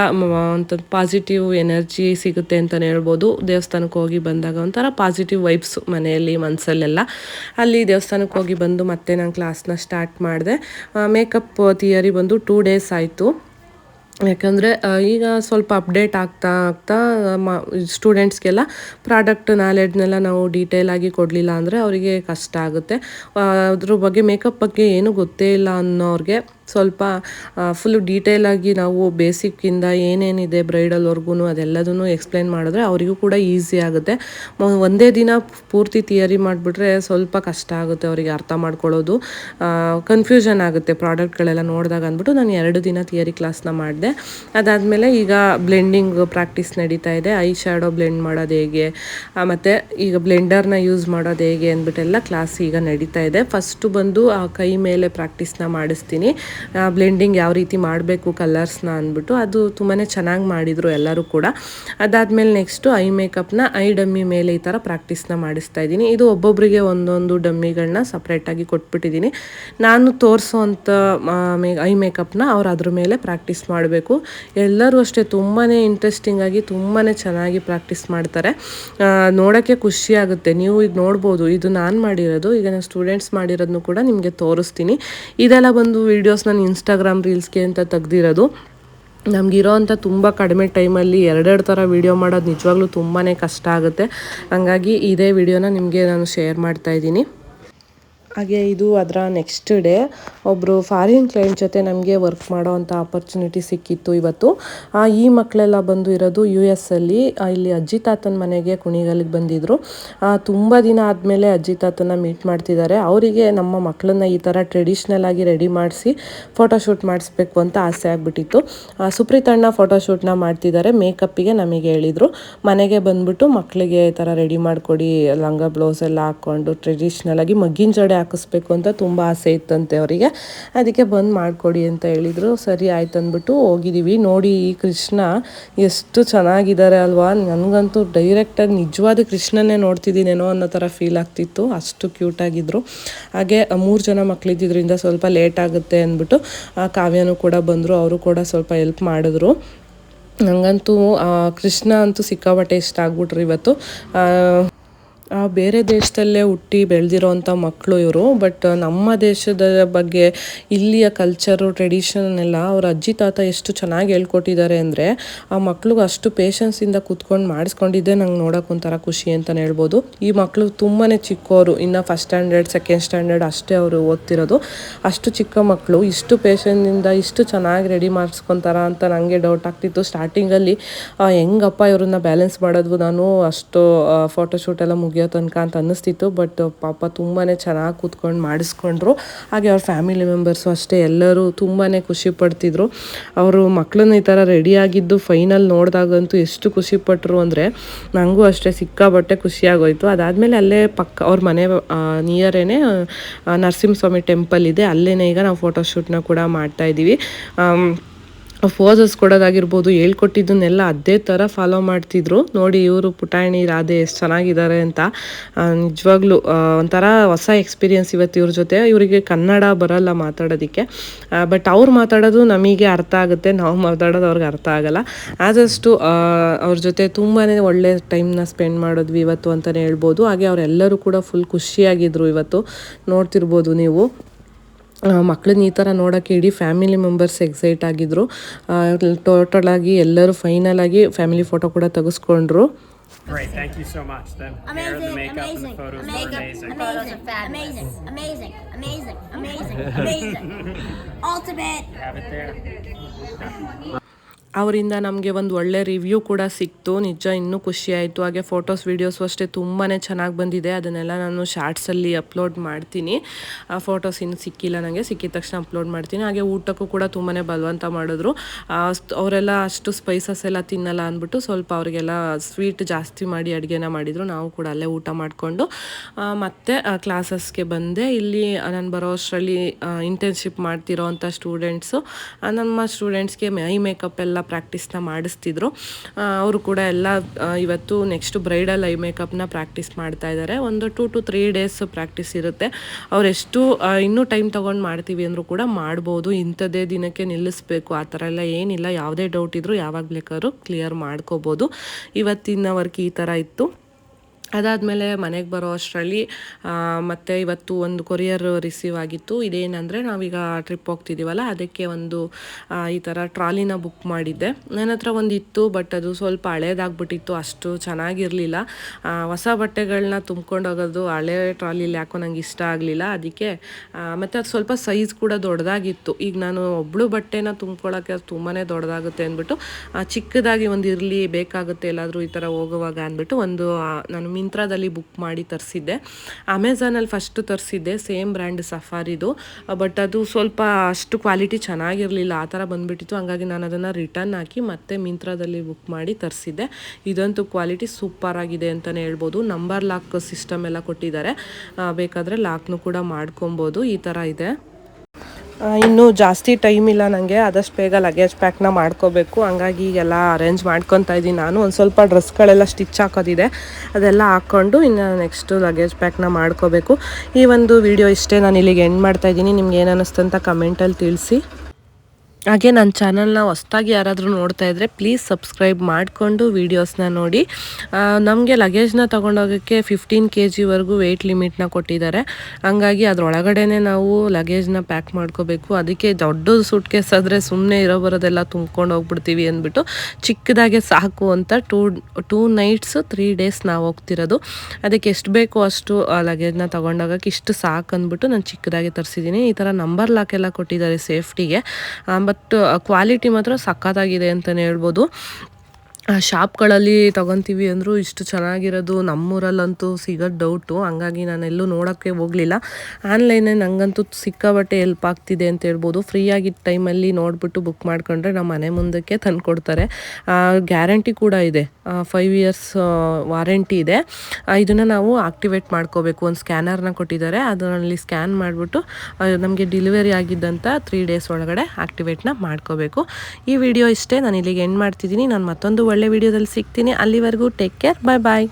ಒಂದು ಪಾಸಿಟಿವ್ ಎನರ್ಜಿ ಸಿಗುತ್ತೆ ಅಂತಲೇ ಹೇಳ್ಬೋದು. ದೇವಸ್ಥಾನಕ್ಕೆ ಹೋಗಿ ಬಂದಾಗ ಒಂಥರ ಪಾಸಿಟಿವ್ ವೈಬ್ಸ್ ಮನೆಯಲ್ಲಿ ಮನಸ್ಸಲ್ಲೆಲ್ಲ ಅಲ್ಲಿ ದೇವಸ್ಥಾನಕ್ಕೆ ಹೋಗಿ ಬಂದು ಮತ್ತೆ ನಾನು ಕ್ಲಾಸ್ನ ಸ್ಟಾರ್ಟ್ ಮಾಡಿದೆ. ಮೇಕಪ್ ಥಿಯರಿ ಬಂದು ಟೂ ಡೇಸ್ ಆಯಿತು. ಯಾಕಂದರೆ ಈಗ ಸ್ವಲ್ಪ ಅಪ್ಡೇಟ್ ಆಗ್ತಾ ಆಗ್ತಾ, ಮ ಸ್ಟೂಡೆಂಟ್ಸ್ಗೆಲ್ಲ ಪ್ರಾಡಕ್ಟ್ ನಾಲೆಡ್ನೆಲ್ಲ ನಾವು ಡೀಟೇಲಾಗಿ ಕೊಡಲಿಲ್ಲ ಅಂದರೆ ಅವರಿಗೆ ಕಷ್ಟ ಆಗುತ್ತೆ. ಅದ್ರ ಬಗ್ಗೆ ಮೇಕಪ್ ಬಗ್ಗೆ ಏನೂ ಗೊತ್ತೇ ಇಲ್ಲ ಅನ್ನೋರಿಗೆ ಸ್ವಲ್ಪ ಫುಲ್ಲು ಡೀಟೇಲಾಗಿ ನಾವು ಬೇಸಿಕ್ಕಿಂದ ಏನೇನಿದೆ ಬ್ರೈಡಲ್ವರೆಗೂ ಅದೆಲ್ಲದನ್ನು ಎಕ್ಸ್ಪ್ಲೈನ್ ಮಾಡಿದ್ರೆ ಅವರಿಗೂ ಕೂಡ ಈಸಿ ಆಗುತ್ತೆ. ಒಂದೇ ದಿನ ಪೂರ್ತಿ ಥಿಯರಿ ಮಾಡಿಬಿಟ್ರೆ ಸ್ವಲ್ಪ ಕಷ್ಟ ಆಗುತ್ತೆ ಅವರಿಗೆ ಅರ್ಥ ಮಾಡ್ಕೊಳ್ಳೋದು. ಕನ್ಫ್ಯೂಷನ್ ಆಗುತ್ತೆ ಪ್ರಾಡಕ್ಟ್ಗಳೆಲ್ಲ ನೋಡಿದಾಗ ಅಂದ್ಬಿಟ್ಟು ನಾನು ಎರಡು ದಿನ ಥಿಯರಿ ಕ್ಲಾಸ್ನ ಮಾಡಿದೆ. ಅದಾದಮೇಲೆ ಈಗ ಬ್ಲೆಂಡಿಂಗ್ ಪ್ರಾಕ್ಟೀಸ್ ನಡೀತಾ ಇದೆ. ಐ ಶ್ಯಾಡೋ ಬ್ಲೆಂಡ್ ಮಾಡೋದು ಹೇಗೆ ಮತ್ತು ಈಗ ಬ್ಲೆಂಡರ್ನ ಯೂಸ್ ಮಾಡೋದು ಹೇಗೆ ಅಂದ್ಬಿಟ್ಟೆಲ್ಲ ಕ್ಲಾಸ್ ಈಗ ನಡೀತಾ ಇದೆ. ಫಸ್ಟು ಬಂದು ಆ ಕೈ ಮೇಲೆ ಪ್ರಾಕ್ಟೀಸ್ನ ಮಾಡಿಸ್ತೀನಿ. ಬ್ಲೆಂಡಿಂಗ್ ಯಾವ ರೀತಿ ಮಾಡಬೇಕು ಕಲರ್ಸ್ನ ಅಂದ್ಬಿಟ್ಟು ಅದು ತುಂಬಾ ಚೆನ್ನಾಗಿ ಮಾಡಿದರು ಎಲ್ಲರೂ ಕೂಡ. ಅದಾದಮೇಲೆ ನೆಕ್ಸ್ಟು ಐ ಮೇಕಪ್ನ ಐ ಡಮ್ಮಿ ಮೇಲೆ ಈ ಥರ ಪ್ರಾಕ್ಟೀಸ್ನ ಮಾಡಿಸ್ತಾ ಇದ್ದೀನಿ. ಇದು ಒಬ್ಬೊಬ್ಬರಿಗೆ ಒಂದೊಂದು ಡಮ್ಮಿಗಳನ್ನ ಸಪ್ರೇಟಾಗಿ ಕೊಟ್ಬಿಟ್ಟಿದ್ದೀನಿ. ನಾನು ತೋರಿಸೋವಂಥ ಐ ಮೇಕಪ್ನ ಅವ್ರು ಅದ್ರ ಮೇಲೆ ಪ್ರಾಕ್ಟೀಸ್ ಮಾಡಬೇಕು. ಎಲ್ಲರೂ ಅಷ್ಟೇ ತುಂಬಾ ಇಂಟ್ರೆಸ್ಟಿಂಗಾಗಿ ತುಂಬಾ ಚೆನ್ನಾಗಿ ಪ್ರಾಕ್ಟೀಸ್ ಮಾಡ್ತಾರೆ. ನೋಡೋಕ್ಕೆ ಖುಷಿ ಆಗುತ್ತೆ. ನೀವು ಈಗ ನೋಡ್ಬೋದು, ಇದು ನಾನು ಮಾಡಿರೋದು, ಈಗ ನಾನು ಸ್ಟೂಡೆಂಟ್ಸ್ ಮಾಡಿರೋದನ್ನು ಕೂಡ ನಿಮಗೆ ತೋರಿಸ್ತೀನಿ. ಇದೆಲ್ಲ ಬಂದು ವೀಡಿಯೋಸ್ ನಾನು ಇನ್ಸ್ಟಾಗ್ರಾಮ್ ರೀಲ್ಸ್ಗೆ ಅಂತ ತೆಗ್ದಿರೋದು. ನಮಗಿರೋವಂಥ ತುಂಬ ಕಡಿಮೆ ಟೈಮಲ್ಲಿ ಎರಡೆರಡು ಥರ ವೀಡಿಯೋ ಮಾಡೋದು ನಿಜವಾಗ್ಲೂ ತುಂಬಾ ಕಷ್ಟ ಆಗುತ್ತೆ. ಹಂಗಾಗಿ ಇದೇ ವಿಡಿಯೋನ ನಿಮಗೆ ನಾನು ಶೇರ್ ಮಾಡ್ತಾ ಇದ್ದೀನಿ. ಹಾಗೆ ಇದು ಅದರ ನೆಕ್ಸ್ಟ್ ಡೇ ಒಬ್ಬರು ಫಾರಿನ್ ಕ್ಲೈಂಟ್ ಜೊತೆ ನಮಗೆ ವರ್ಕ್ ಮಾಡೋ ಅಂಥ ಆಪರ್ಚುನಿಟಿ ಸಿಕ್ಕಿತ್ತು ಇವತ್ತು. ಈ ಮಕ್ಕಳೆಲ್ಲ ಬಂದು ಇರೋದು ಯು ಎಸ್ ಅಲ್ಲಿ ಇಲ್ಲಿ ಅಜ್ಜಿ ತಾತನ ಮನೆಗೆ ಕುಣಿಗಲ್ಗೆ ಬಂದಿದ್ರು. ತುಂಬ ದಿನ ಆದಮೇಲೆ ಅಜ್ಜಿ ತಾತನ ಮೀಟ್ ಮಾಡ್ತಿದ್ದಾರೆ. ಅವರಿಗೆ ನಮ್ಮ ಮಕ್ಕಳನ್ನ ಈ ಥರ ಟ್ರೆಡಿಷ್ನಲ್ ಆಗಿ ರೆಡಿ ಮಾಡಿಸಿ ಫೋಟೋಶೂಟ್ ಮಾಡಿಸ್ಬೇಕು ಅಂತ ಆಸೆ ಆಗಿಬಿಟ್ಟಿತ್ತು. ಅಣ್ಣ ಫೋಟೋಶೂಟ್ನ ಮಾಡ್ತಿದ್ದಾರೆ. ಮೇಕಪ್ಪಿಗೆ ನಮಗೆ ಹೇಳಿದರು. ಮನೆಗೆ ಬಂದ್ಬಿಟ್ಟು ಮಕ್ಕಳಿಗೆ ಈ ಥರ ರೆಡಿ ಮಾಡಿಕೊಡಿ, ಲಂಗ ಬ್ಲೌಸ್ ಎಲ್ಲ ಹಾಕ್ಕೊಂಡು ಟ್ರೆಡಿಷ್ನಲ್ ಆಗಿ ಮಗ್ಗಿನ ಜಡೆ ಹಾಕಿಸ್ಬೇಕು ಅಂತ ತುಂಬ ಆಸೆ ಇತ್ತಂತೆ ಅವರಿಗೆ. ಅದಕ್ಕೆ ಬಂದು ಮಾಡಿಕೊಡಿ ಅಂತ ಹೇಳಿದರು. ಸರಿ ಆಯ್ತು ಅಂದ್ಬಿಟ್ಟು ಹೋಗಿದ್ದೀವಿ ನೋಡಿ ಈ ಕೃಷ್ಣ ಎಷ್ಟು ಚೆನ್ನಾಗಿದ್ದಾರೆ ಅಲ್ವಾ? ನನಗಂತೂ ಡೈರೆಕ್ಟಾಗಿ ನಿಜವಾದ ಕೃಷ್ಣನೇ ನೋಡ್ತಿದ್ದೀನೇನೋ ಅನ್ನೋ ಥರ ಫೀಲ್ ಆಗ್ತಿತ್ತು. ಅಷ್ಟು ಕ್ಯೂಟಾಗಿದ್ದರು ಹಾಗೆ ಮೂರು ಜನ ಮಕ್ಕಳಿದ್ದಿದ್ರಿಂದ ಸ್ವಲ್ಪ ಲೇಟ್ ಆಗುತ್ತೆ ಅಂದ್ಬಿಟ್ಟು ಆ, ಕಾವ್ಯನೂ ಕೂಡ ಬಂದರು. ಅವರು ಕೂಡ ಸ್ವಲ್ಪ ಹೆಲ್ಪ್ ಮಾಡಿದ್ರು. ನನಗಂತೂ ಕೃಷ್ಣ ಅಂತೂ ಸಿಕ್ಕಾಪಟ್ಟೆ ಇಷ್ಟ ಆಗ್ಬಿಟ್ರು ಇವತ್ತು. ಬೇರೆ ದೇಶದಲ್ಲೇ ಹುಟ್ಟಿ ಬೆಳೆದಿರೋವಂಥ ಮಕ್ಕಳು ಇವರು, ಬಟ್ ನಮ್ಮ ದೇಶದ ಬಗ್ಗೆ ಇಲ್ಲಿಯ ಕಲ್ಚರು ಟ್ರೆಡಿಷನ್ ಎಲ್ಲ ಅವ್ರ ಅಜ್ಜಿ, ತಾತ ಎಷ್ಟು ಚೆನ್ನಾಗಿ ಹೇಳ್ಕೊಟ್ಟಿದ್ದಾರೆ ಅಂದರೆ ಆ ಮಕ್ಳಿಗೆ ಅಷ್ಟು ಪೇಷನ್ಸಿಂದ ಕೂತ್ಕೊಂಡು ಮಾಡಿಸ್ಕೊಂಡಿದ್ದೆ ನಂಗೆ ನೋಡೋಕೆ ಒಂಥರ ಖುಷಿ ಅಂತಲೇ ಹೇಳ್ಬೋದು. ಈ ಮಕ್ಕಳು ತುಂಬಾ ಚಿಕ್ಕವರು ಇನ್ನು ಫಸ್ಟ್ ಸ್ಟ್ಯಾಂಡರ್ಡ್ ಸೆಕೆಂಡ್ ಸ್ಟ್ಯಾಂಡರ್ಡ್ ಅಷ್ಟೇ ಅವರು ಓದ್ತಿರೋದು. ಅಷ್ಟು ಚಿಕ್ಕ ಮಕ್ಕಳು ಇಷ್ಟು ಪೇಷನ್ನಿಂದ ಇಷ್ಟು ಚೆನ್ನಾಗಿ ರೆಡಿ ಮಾಡಿಸ್ಕೊತಾರ ಅಂತ ನನಗೆ ಡೌಟ್ ಆಗ್ತಿತ್ತು. ಸ್ಟಾರ್ಟಿಂಗಲ್ಲಿ ಹೆಂಗಪ್ಪ ಇವ್ರನ್ನ ಬ್ಯಾಲೆನ್ಸ್ ಮಾಡೋದು ನಾನು? ಅಷ್ಟು ಫೋಟೋಶೂಟ್ ಎಲ್ಲ ಮುಗಿಯೋ ತನಕ ಅಂತ ಅನ್ನಿಸ್ತಿತ್ತು ಬಟ್ ಪಾಪ ತುಂಬಾ ಚೆನ್ನಾಗಿ ಕೂತ್ಕೊಂಡು ಮಾಡಿಸ್ಕೊಂಡ್ರು. ಹಾಗೆ ಅವ್ರ ಫ್ಯಾಮಿಲಿ ಮೆಂಬರ್ಸು ಅಷ್ಟೇ ಎಲ್ಲರೂ ತುಂಬಾ ಖುಷಿ ಪಡ್ತಿದ್ರು. ಅವರು ಮಕ್ಕಳನ್ನ ಈ ಥರ ರೆಡಿಯಾಗಿದ್ದು ಫೈನಲ್ ನೋಡಿದಾಗಂತೂ ಎಷ್ಟು ಖುಷಿ ಪಟ್ಟರು ಅಂದರೆ ನನಗೂ ಅಷ್ಟೇ ಸಿಕ್ಕಾಬಟ್ಟೆ ಖುಷಿಯಾಗೋಯ್ತು ಅದಾದಮೇಲೆ ಅಲ್ಲೇ ಪಕ್ಕ ಅವ್ರ ಮನೆ ನಿಯರೇನೆ ನರಸಿಂಹಸ್ವಾಮಿ ಟೆಂಪಲ್ ಇದೆ ಅಲ್ಲೇ ಈಗ ನಾವು ಫೋಟೋಶೂಟ್ನ ಕೂಡ ಮಾಡ್ತಾ ಇದ್ದೀವಿ ಆಮ್, ಫೋಸಸ್ ಕೊಡೋದಾಗಿರ್ಬೋದು, ಹೇಳ್ಕೊಟ್ಟಿದ್ದನ್ನೆಲ್ಲ ಅದೇ ಥರ ಫಾಲೋ ಮಾಡ್ತಿದ್ರು. ನೋಡಿ, ಇವರು ಪುಟಾಣಿ, ರಾಧೆ ಎಷ್ಟು ಚೆನ್ನಾಗಿದ್ದಾರೆ ಅಂತ. ನಿಜವಾಗ್ಲೂ ಒಂಥರ ಹೊಸ ಎಕ್ಸ್ಪೀರಿಯೆನ್ಸ್ ಇವತ್ತು ಇವ್ರ ಜೊತೆ. ಇವರಿಗೆ ಕನ್ನಡ ಬರಲ್ಲ ಮಾತಾಡೋದಕ್ಕೆ. ಬಟ್ ಅವ್ರು ಮಾತಾಡೋದು ನಮಗೆ ಅರ್ಥ ಆಗುತ್ತೆ. ನಾವು ಮಾತಾಡೋದು ಅವ್ರಿಗೆ ಅರ್ಥ ಆಗಲ್ಲ. ಆದಷ್ಟು ಅವ್ರ ಜೊತೆ ತುಂಬಾ ಒಳ್ಳೆ ಟೈಮ್ನ ಸ್ಪೆಂಡ್ ಮಾಡಿದ್ವಿ ಇವತ್ತು ಅಂತಲೇ ಹೇಳ್ಬೋದು. ಹಾಗೆ ಅವರೆಲ್ಲರೂ ಕೂಡ ಫುಲ್ ಖುಷಿಯಾಗಿದ್ದರು ಇವತ್ತು. ನೋಡ್ತಿರ್ಬೋದು ನೀವು. ಮಕ್ಳನ್ನ ಈ ಥರ ನೋಡೋಕ್ಕೆ ಇಡೀ ಫ್ಯಾಮಿಲಿ ಮೆಂಬರ್ಸ್ ಎಕ್ಸೈಟ್ ಆಗಿದ್ದರು ಟೋಟಲ್ ಆಗಿ ಎಲ್ಲರೂ ಫೈನಲ್ ಆಗಿ ಫ್ಯಾಮಿಲಿ ಫೋಟೋ ಕೂಡ ತೆಗೆಸ್ಕೊಂಡ್ರು. ಅವರಿಂದ ನಮಗೆ ಒಂದು ಒಳ್ಳೆ ರಿವ್ಯೂ ಕೂಡ ಸಿಕ್ತು. ನಿಜ ಇನ್ನೂ ಖುಷಿ ಆಯಿತು. ಹಾಗೆ ಫೋಟೋಸ್ ವೀಡಿಯೋಸು ಅಷ್ಟೇ ತುಂಬಾ ಚೆನ್ನಾಗಿ ಬಂದಿದೆ. ಅದನ್ನೆಲ್ಲ ನಾನು ಶಾರ್ಟ್ಸಲ್ಲಿ ಅಪ್ಲೋಡ್ ಮಾಡ್ತೀನಿ. ಆ ಫೋಟೋಸ್ ಇನ್ನು ಸಿಕ್ಕಿಲ್ಲ ನನಗೆ ಸಿಕ್ಕಿದ ತಕ್ಷಣ ಅಪ್ಲೋಡ್ ಮಾಡ್ತೀನಿ. ಹಾಗೆ ಊಟಕ್ಕೂ ಕೂಡ ತುಂಬಾ ಬಲವಂತ ಮಾಡಿದ್ರು. ಅವರೆಲ್ಲ ಅಷ್ಟು ಸ್ಪೈಸಸ್ ಎಲ್ಲ ತಿನ್ನಲ್ಲ ಅಂದ್ಬಿಟ್ಟು ಸ್ವಲ್ಪ ಅವರಿಗೆಲ್ಲ ಸ್ವೀಟ್ ಜಾಸ್ತಿ ಮಾಡಿ ಅಡುಗೆನ ಮಾಡಿದರು. ನಾವು ಕೂಡ ಅಲ್ಲೇ ಊಟ ಮಾಡಿಕೊಂಡು ಮತ್ತು ಕ್ಲಾಸಸ್ಗೆ ಬಂದೆ. ಇಲ್ಲಿ ನಾನು ಬರೋ ಅಷ್ಟರಲ್ಲಿ ಇಂಟರ್ನ್ಶಿಪ್ ಮಾಡ್ತಿರೋ ಅಂಥ ಸ್ಟೂಡೆಂಟ್ಸು ನಮ್ಮ ಸ್ಟೂಡೆಂಟ್ಸ್ಗೆ ಐ ಮೇಕಪ್ ಎಲ್ಲ ಪ್ರಾಕ್ಟೀಸ್ನ ಮಾಡಿಸ್ತಿದ್ರು. ಅವರು ಕೂಡ ಎಲ್ಲ ಇವತ್ತು ನೆಕ್ಸ್ಟ್ ಬ್ರೈಡಲ್ ಐ ಮೇಕಪ್ನ ಪ್ರಾಕ್ಟೀಸ್ ಮಾಡ್ತಾ ಇದ್ದಾರೆ ಒಂದು two to three days practice ಇರುತ್ತೆ. ಅವರೆಷ್ಟು ಇನ್ನೂ ಟೈಮ್ ತೊಗೊಂಡು ಮಾಡ್ತೀವಿ ಅಂದರೂ ಕೂಡ ಮಾಡ್ಬೋದು. ಇಂಥದ್ದೇ ದಿನಕ್ಕೆ ನಿಲ್ಲಿಸ್ಬೇಕು. ಆ ಥರ ಎಲ್ಲ ಏನಿಲ್ಲ. ಯಾವುದೇ ಡೌಟ್ ಇದ್ದರೂ ಯಾವಾಗ ಬೇಕಾದ್ರೂ ಕ್ಲಿಯರ್ ಮಾಡ್ಕೋಬೋದು. ಇವತ್ತಿನ ವರ್ಕ್ ಈ ಥರ ಇತ್ತು. ಅದಾದಮೇಲೆ ಮನೆಗೆ ಬರೋ ಅಷ್ಟರಲ್ಲಿ ಮತ್ತು ಇವತ್ತು ಒಂದು ಕೊರಿಯರ್ ರಿಸೀವ್ ಆಗಿತ್ತು. ಇದೇನಂದರೆ ನಾವೀಗ ಟ್ರಿಪ್ ಹೋಗ್ತಿದ್ದೀವಲ್ಲ ಅದಕ್ಕೆ ಒಂದು ಈ ಥರ ಟ್ರಾಲಿನ ಬುಕ್ ಮಾಡಿದ್ದೆ. ನನ್ನ ಹತ್ರ ಒಂದು ಇತ್ತು ಬಟ್ ಅದು ಸ್ವಲ್ಪ ಹಳೇದಾಗ್ಬಿಟ್ಟಿತ್ತು, ಅಷ್ಟು ಚೆನ್ನಾಗಿರಲಿಲ್ಲ. ಹೊಸ ಬಟ್ಟೆಗಳನ್ನ ತುಂಬ್ಕೊಂಡು ಹೋಗೋದು, ಹಳೆ ಟ್ರಾಲಿಲಿ ಯಾಕೋ ನಂಗೆ ಇಷ್ಟ ಆಗಲಿಲ್ಲ. ಅದಕ್ಕೆ ಮತ್ತು ಅದು ಸ್ವಲ್ಪ ಸೈಜ್ ಕೂಡ ದೊಡ್ಡದಾಗಿತ್ತು ಈಗ ನಾನು ಒಬ್ಳು ಬಟ್ಟೆನ ತುಂಬ್ಕೊಳ್ಳೋಕ್ಕೆ ಅದು ತುಂಬಾ ದೊಡ್ಡದಾಗುತ್ತೆ ಅಂದ್ಬಿಟ್ಟು ಚಿಕ್ಕದಾಗಿ ಒಂದು ಇರಲಿ, ಬೇಕಾಗುತ್ತೆ ಎಲ್ಲಾದರೂ ಈ ಥರ ಹೋಗುವಾಗ ಅಂದ್ಬಿಟ್ಟು ಒಂದು ನಾನು ಮಿಂತ್ರಾದಲ್ಲಿ ಬುಕ್ ಮಾಡಿ ತರಿಸಿದ್ದೆ. ಅಮೆಝಾನಲ್ಲಿ ಫಸ್ಟ್ ತರಿಸಿದ್ದೆ ಸೇಮ್ ಬ್ರ್ಯಾಂಡ್ ಸಫಾರಿದು ಬಟ್ ಅದು ಸ್ವಲ್ಪ ಅಷ್ಟು ಕ್ವಾಲಿಟಿ ಚೆನ್ನಾಗಿರಲಿಲ್ಲ, ಆ ಥರ ಬಂದುಬಿಟ್ಟಿತ್ತು. ಹಂಗಾಗಿ ನಾನು ಅದನ್ನು ರಿಟರ್ನ್ ಹಾಕಿ ಮತ್ತೆ ಮಿಂತ್ರಾದಲ್ಲಿ ಬುಕ್ ಮಾಡಿ ತರಿಸಿದ್ದೆ. ಇದಂತೂ ಕ್ವಾಲಿಟಿ ಸೂಪರ್ ಆಗಿದೆ ಅಂತಲೇ ಹೇಳ್ಬೋದು. ನಂಬರ್ ಲಾಕ್ ಸಿಸ್ಟಮ್ ಎಲ್ಲ ಕೊಟ್ಟಿದ್ದಾರೆ. ಬೇಕಾದರೆ ಲಾಕ್ನು ಕೂಡ ಮಾಡ್ಕೊಬೋದು. ಈ ಥರ ಇದೆ. ಇನ್ನು ಜಾಸ್ತಿ ಟೈಮ್ ಇಲ್ಲ ನನಗೆ ಆದಷ್ಟು ಬೇಗ ಲಗೇಜ್ ಪ್ಯಾಕ್ನ ಮಾಡ್ಕೋಬೇಕು. ಹಂಗಾಗಿ ಈಗೆಲ್ಲ ಅರೇಂಜ್ ಮಾಡ್ಕೊತಾ ಇದ್ದೀನಿ ನಾನು. ಒಂದು ಸ್ವಲ್ಪ ಡ್ರೆಸ್ಗಳೆಲ್ಲ ಸ್ಟಿಚ್ ಹಾಕೋದಿದೆ. ಅದೆಲ್ಲ ಹಾಕ್ಕೊಂಡು ಇನ್ನು ನೆಕ್ಸ್ಟು ಲಗೇಜ್ ಪ್ಯಾಕ್ನ ಮಾಡ್ಕೋಬೇಕು. ಈ ಒಂದು ವಿಡಿಯೋ ಇಷ್ಟೇ ನಾನು ಇಲ್ಲಿಗೆ ಎಂಡ್ ಮಾಡ್ತಾ ಇದ್ದೀನಿ. ನಿಮ್ಗೆ ಏನು ಅನ್ನಿಸ್ತು ಅಂತ ಕಮೆಂಟಲ್ಲಿ ತಿಳಿಸಿ. ಹಾಗೆ ನನ್ನ ಚಾನಲ್ನ ಹೊಸ್ದಾಗಿ ಯಾರಾದರೂ ನೋಡ್ತಾ ಇದ್ದರೆ ಪ್ಲೀಸ್ ಸಬ್ಸ್ಕ್ರೈಬ್ ಮಾಡಿಕೊಂಡು ವೀಡಿಯೋಸ್ನ ನೋಡಿ. ನಮಗೆ ಲಗೇಜ್ನ ತೊಗೊಂಡೋಗೋಕ್ಕೆ ಫಿಫ್ಟೀನ್ ಕೆ ಜಿವರೆಗೂ ವೆಯ್ಟ್ ಲಿಮಿಟ್ನ ಕೊಟ್ಟಿದ್ದಾರೆ. ಹಾಗಾಗಿ ಅದರೊಳಗಡೆನೆ ನಾವು ಲಗೇಜ್ನ ಪ್ಯಾಕ್ ಮಾಡ್ಕೋಬೇಕು. ಅದಕ್ಕೆ ದೊಡ್ಡ ಸೂಟ್ ಕೇಸ್ ಆದರೆ ಸುಮ್ಮನೆ ಇರೋ ಬರೋದೆಲ್ಲ ತುಂಬ್ಕೊಂಡು ಹೋಗ್ಬಿಡ್ತೀವಿ ಅಂದ್ಬಿಟ್ಟು ಚಿಕ್ಕದಾಗೆ ಸಾಕು ಅಂತ two two nights three days ನಾವು ಹೋಗ್ತಿರೋದು. ಅದಕ್ಕೆ ಎಷ್ಟು ಬೇಕೋ ಅಷ್ಟು ಲಗೇಜ್ನ ತೊಗೊಂಡೋಗೋಕ್ಕೆ ಇಷ್ಟು ಸಾಕು ಅಂದ್ಬಿಟ್ಟು ನಾನು ಚಿಕ್ಕದಾಗೆ ತರಿಸಿದ್ದೀನಿ ಈ ಥರ ನಂಬರ್ ಲಾಕ್ ಎಲ್ಲ ಕೊಟ್ಟಿದ್ದಾರೆ ಸೇಫ್ಟಿಗೆ ಬಟ್ ಕ್ವಾಲಿಟಿ ಮಾತ್ರ ಸಖತ್ತಾಗಿದೆ ಅಂತಲೇ ಹೇಳ್ಬೋದು. ಆ ಶಾಪ್ಗಳಲ್ಲಿ ತಗೊತೀವಿ ಅಂದರೂ ಇಷ್ಟು ಚೆನ್ನಾಗಿರೋದು, ನಮ್ಮೂರಲ್ಲಂತೂ ಸಿಗೋದು ಡೌಟು ಹಂಗಾಗಿ ನಾನು ಎಲ್ಲೂ ನೋಡೋಕ್ಕೆ ಹೋಗಲಿಲ್ಲ. ಆನ್ಲೈನೇ ನನಗಂತೂ ಸಿಕ್ಕಾಬಟ್ಟೆ ಹೆಲ್ಪ್ ಆಗ್ತಿದೆ ಅಂತ ಹೇಳ್ಬೋದು. ಫ್ರೀ ಆಗಿದ್ದ ಟೈಮಲ್ಲಿ ನೋಡಿಬಿಟ್ಟು ಬುಕ್ ಮಾಡ್ಕೊಂಡ್ರೆ ನಮ್ಮ ಮನೆ ಮುಂದಕ್ಕೆ ತಂದುಕೊಡ್ತಾರೆ. ಗ್ಯಾರಂಟಿ ಕೂಡ ಇದೆ. ಫೈವ್ ಇಯರ್ಸ್ ವಾರಂಟಿ ಇದೆ. ಇದನ್ನು ನಾವು ಆಕ್ಟಿವೇಟ್ ಮಾಡ್ಕೋಬೇಕು. ಒಂದು ಸ್ಕ್ಯಾನರ್ನ ಕೊಟ್ಟಿದ್ದಾರೆ. ಅದರಲ್ಲಿ ಸ್ಕ್ಯಾನ್ ಮಾಡಿಬಿಟ್ಟು ನಮಗೆ ಡೆಲಿವರಿ ಆಗಿದ್ದಂಥ ತ್ರೀ ಡೇಸ್ ಒಳಗಡೆ ಆಕ್ಟಿವೇಟ್ನ ಮಾಡ್ಕೋಬೇಕು. ಈ ವಿಡಿಯೋ ಇಷ್ಟೇ. ನಾನು ಇಲ್ಲಿಗೆ ಎಂಡ್ ಮಾಡ್ತಿದ್ದೀನಿ. ನಾನು ಮತ್ತೊಂದು ಒಳ್ಳೆ ವಿಡಿಯೋದಲ್ಲಿ ಸಿಗ್ತೀನಿ. ಅಲ್ಲಿವರೆಗೂ ಟೇಕ್ ಕೇರ್ ಬಾಯ್ ಬಾಯ್